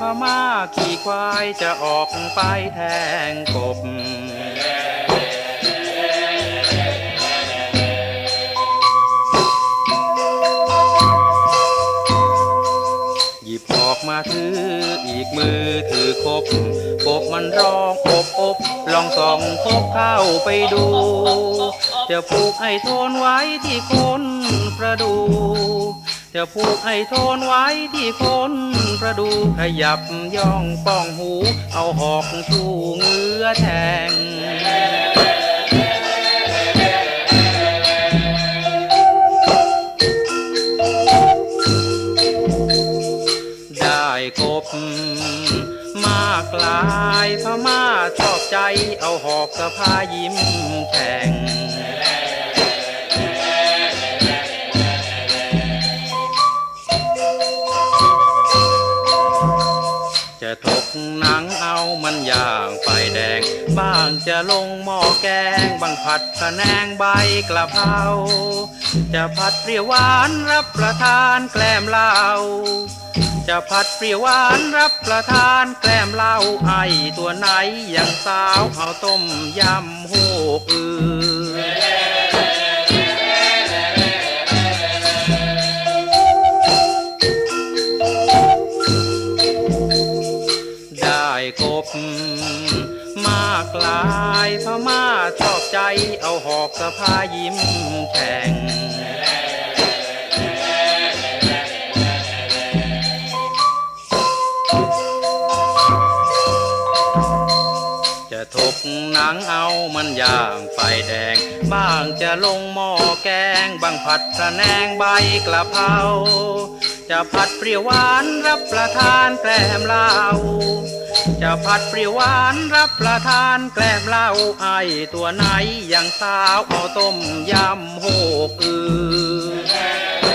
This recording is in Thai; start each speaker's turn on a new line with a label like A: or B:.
A: พมาขี่ควายจะออกไปแทงกบ หยิบออกมาถืออีกมือถือคบกบมันร้องอบอบลองส่องพบเข้าไปดู จะผูกไอ้โทนไว้ที่คนประดู จะผูกไอ้โทนไว้ที่คนประดูขยับย่องป้องหู เอาหอกชูเงื้อแทงได้กบมากลายพม่าชอบใจเอาหอกสะพายิ้มแข่ง จะถกหนังเอามันอย่างไฟแดง บ้างจะลงหม้อแกงบางผัดสะแนงใบกระเพราจะผัดเปรี้ยวหวานรับประทานแกล้มเหล้าจะผัดเปรี้ยวหวานรับประทานแกล้มเหล้าไอตัวไหนอย่างสาวเอาต้มยำโหกอือากลายพม่าชอบใจเอาหอกสะพายิ้มแข่งจะถกหนังเอามันอย่างไฟแดง บ้างจะลงหม้อแกงบางผัดสะแนงใบกระเพราจะผัดเปรี้ยวหวานรับประทานแกล้มเหล้า จะผัดเปรี้ยวหวานรับประทานแกล้มเหล้าไอตัวไหนอย่างสาวเอาต้มยำโหกอือ